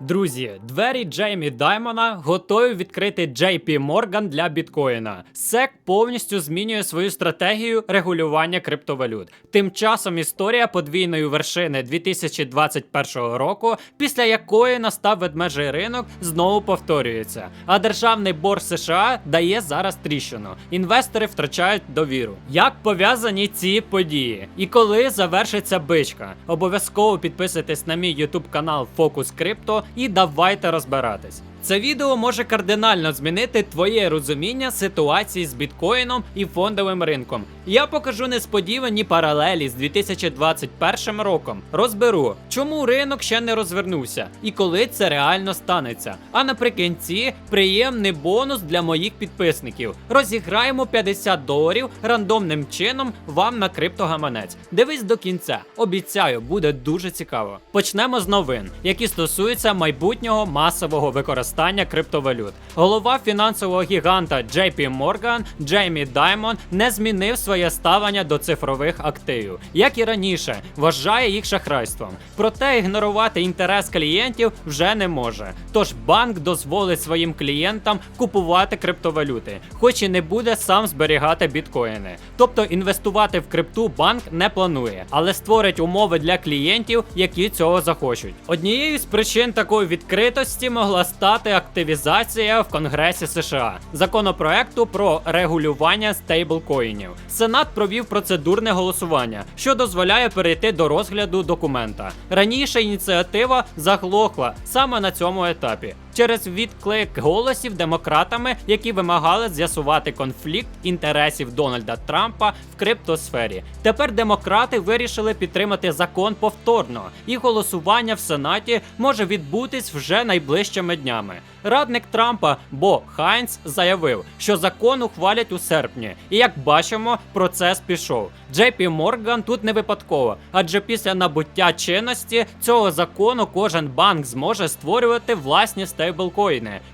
Друзі, двері Джеймі Даймона готові відкрити JP Morgan для біткоїна. SEC повністю змінює свою стратегію регулювання криптовалют. Тим часом історія подвійної вершини 2021 року, після якої настав ведмежий ринок, знову повторюється. А державний борг США дає зараз тріщину. Інвестори втрачають довіру. Як пов'язані ці події? І коли завершиться бичка? Обов'язково підписуйтесь на мій YouTube канал Focus Crypto і давайте розбиратись. Це відео може кардинально змінити твоє розуміння ситуації з біткоїном і фондовим ринком. Я покажу несподівані паралелі з 2021 роком. Розберу, чому ринок ще не розвернувся і коли це реально станеться. А наприкінці приємний бонус для моїх підписників. Розіграємо 50 доларів рандомним чином вам на криптогаманець. Дивись до кінця. Обіцяю, буде дуже цікаво. Почнемо з новин, які стосуються майбутнього масового використання криптовалют. Голова фінансового гіганта JP Morgan Джеймі Даймон не змінив своє ставлення до цифрових активів, як і раніше, вважає їх шахрайством. Проте ігнорувати інтерес клієнтів вже не може. Тож банк дозволить своїм клієнтам купувати криптовалюти, хоч і не буде сам зберігати біткоїни. Тобто інвестувати в крипту банк не планує, але створить умови для клієнтів, які цього захочуть. Однією з причин такої відкритості могла стати активізація в Конгресі США законопроекту про регулювання стейблкоїнів. Сенат провів процедурне голосування, що дозволяє перейти до розгляду документа. Раніше ініціатива заглохла саме на цьому етапі. Через відклик голосів демократами, які вимагали з'ясувати конфлікт інтересів Дональда Трампа в криптосфері. Тепер демократи вирішили підтримати закон повторно, і голосування в Сенаті може відбутись вже найближчими днями. Радник Трампа Бо Хайнц заявив, що закон ухвалять у серпні, і як бачимо, процес пішов. Джейпі Морган тут не випадково, адже після набуття чинності цього закону кожен банк зможе створювати власні стейблкоїни,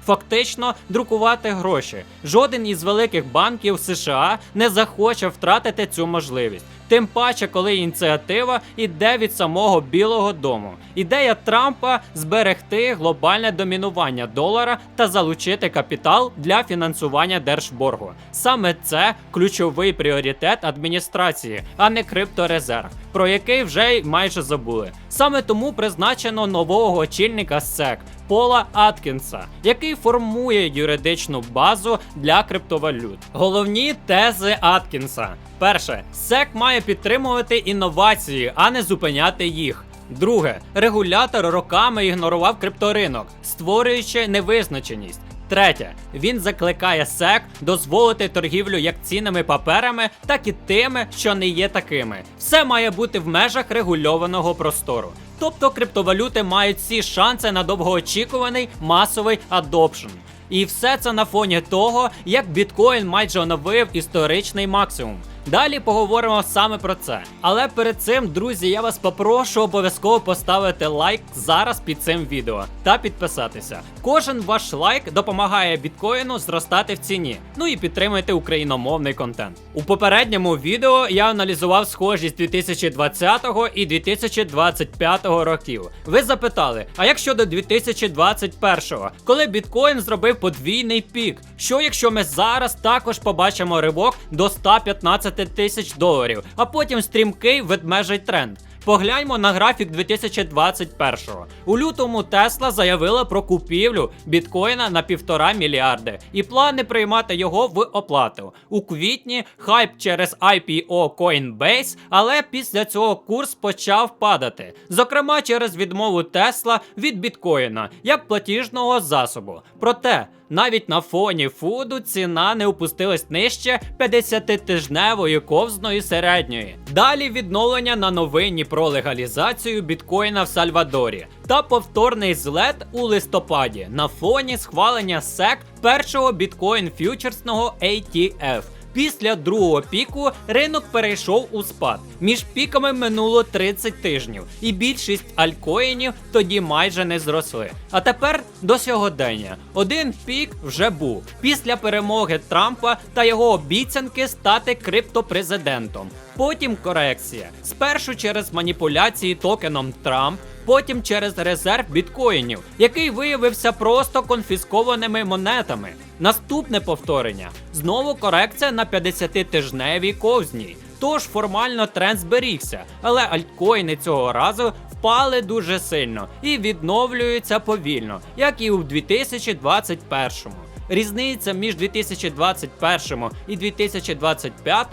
фактично друкувати гроші. Жоден із великих банків США не захоче втратити цю можливість. Тим паче, коли ініціатива йде від самого Білого Дому. Ідея Трампа зберегти глобальне домінування долара та залучити капітал для фінансування держборгу. Саме це ключовий пріоритет адміністрації, а не крипторезерв, про який вже й майже забули. Саме тому призначено нового очільника СЕК Пола Аткінса, який формує юридичну базу для криптовалют. Головні тези Аткінса. Перше, СЕК має підтримувати інновації, а не зупиняти їх. Друге, регулятор роками ігнорував крипторинок, створюючи невизначеність. Третє, він закликає СЕК дозволити торгівлю як цінними паперами, так і тими, що не є такими. Все має бути в межах регульованого простору. Тобто криптовалюти мають всі шанси на довгоочікуваний масовий адопшн. І все це на фоні того, як біткоін майже оновив історичний максимум. Далі поговоримо саме про це. Але перед цим, друзі, я вас попрошу обов'язково поставити лайк зараз під цим відео та підписатися. Кожен ваш лайк допомагає біткоїну зростати в ціні. Ну і підтримуйте україномовний контент. У попередньому відео я аналізував схожість 2020 і 2025 років. Ви запитали, а як щодо 2021, коли біткоін зробив подвійний пік? Що якщо ми зараз також побачимо ривок до 115 тисяч доларів, а потім стрімкий ведмежий тренд? Погляньмо на графік 2021-го. У лютому Тесла заявила про купівлю біткоїна на півтора мільярди і плани приймати його в оплату. У квітні хайп через IPO Coinbase, але після цього курс почав падати. Зокрема, через відмову Тесла від біткоїна як платіжного засобу. Проте навіть на фоні фуду ціна не опустилась нижче 50-тижневої ковзної середньої. Далі відновлення на новині про легалізацію біткоїна в Сальвадорі та повторний злет у листопаді на фоні схвалення SEC першого біткоін фьючерсного ATF. Після другого піку ринок перейшов у спад. Між піками минуло 30 тижнів, і більшість альткоїнів тоді майже не зросли. А тепер до сьогодення. Один пік вже був після перемоги Трампа та його обіцянки стати криптопрезидентом. Потім корекція. Спершу через маніпуляції токеном Трамп, потім через резерв біткоїнів, який виявився просто конфіскованими монетами. Наступне повторення знову корекція на 50-тижневій ковзні. Тож формально тренд зберігся, але альткоїни цього разу впали дуже сильно і відновлюються повільно, як і у 2021. Різниця між 2021 і 2025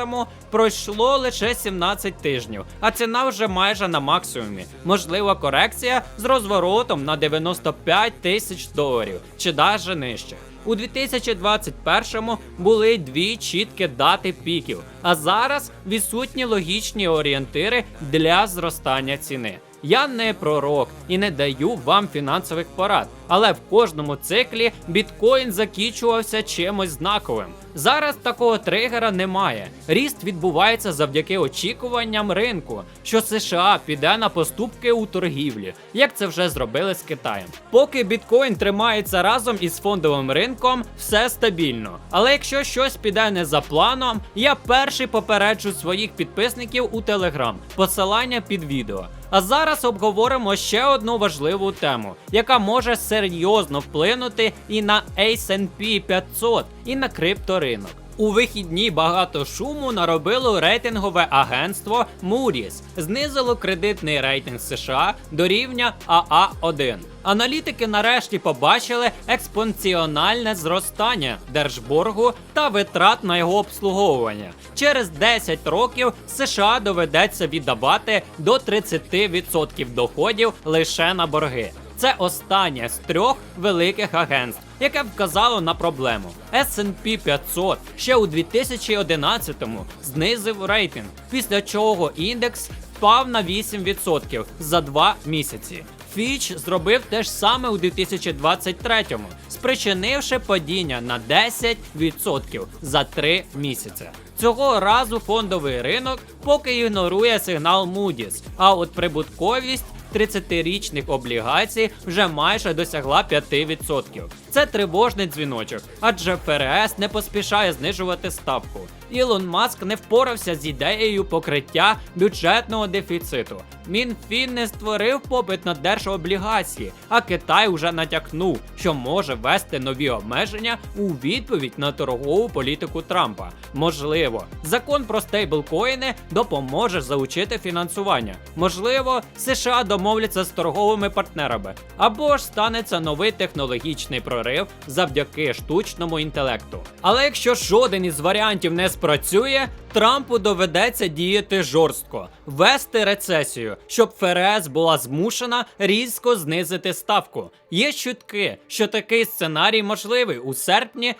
пройшло лише 17 тижнів, а ціна вже майже на максимумі. Можлива корекція з розворотом на 95 тисяч доларів чи даже нижче. У 2021 були дві чіткі дати піків, а зараз відсутні логічні орієнтири для зростання ціни. Я не пророк і не даю вам фінансових порад, але в кожному циклі біткоін закінчувався чимось знаковим. Зараз такого тригера немає. Ріст відбувається завдяки очікуванням ринку, що США піде на поступки у торгівлі, як це вже зробили з Китаєм. Поки біткоін тримається разом із фондовим ринком, все стабільно. Але якщо щось піде не за планом, я перший попереджу своїх підписників у Телеграм. Посилання під відео. А зараз обговоримо ще одну важливу тему, яка може серйозно вплинути і на S&P 500, і на крипторинок. У вихідні багато шуму наробило рейтингове агентство Moody's. Знизило кредитний рейтинг США до рівня АА1. Аналітики нарешті побачили експоненціональне зростання держборгу та витрат на його обслуговування. Через 10 років США доведеться віддавати до 30% доходів лише на борги. Це останнє з трьох великих агентств, яке вказало на проблему. S&P 500 ще у 2011-му знизив рейтинг, після чого індекс впав на 8% за два місяці. Фіч зробив те ж саме у 2023-му, спричинивши падіння на 10% за три місяці. Цього разу фондовий ринок поки ігнорує сигнал Moody's, а от прибутковість 30-річних облігацій вже майже досягла 5%. Це тривожний дзвіночок, адже ФРС не поспішає знижувати ставку. Ілон Маск не впорався з ідеєю покриття бюджетного дефіциту. Мінфін не створив попит на держоблігації, а Китай уже натякнув, що може ввести нові обмеження у відповідь на торгову політику Трампа. Можливо, закон про стейблкоїни допоможе залучити фінансування. Можливо, США домовляться з торговими партнерами, або ж станеться новий технологічний прорив завдяки штучному інтелекту. Але якщо жоден із варіантів не спрацює, Трампу доведеться діяти жорстко, вести рецесію, щоб ФРС була змушена різко знизити ставку. Є чутки, що такий сценарій можливий у серпні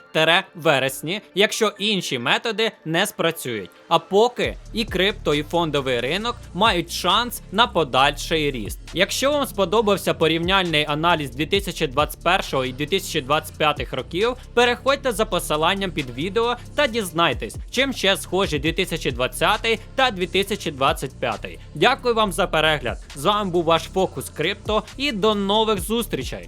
вересні, якщо інші методи не спрацюють. А поки і крипто, і фондовий ринок мають шанс на подальший ріст. Якщо вам сподобався порівняльний аналіз 2021 і 2025 років, переходьте за посиланням під відео та дізнайтесь, чим ще схожі 2020 та 2025. Дякую вам за перегляд. З вами був ваш фокус крипто і до нових зустрічей.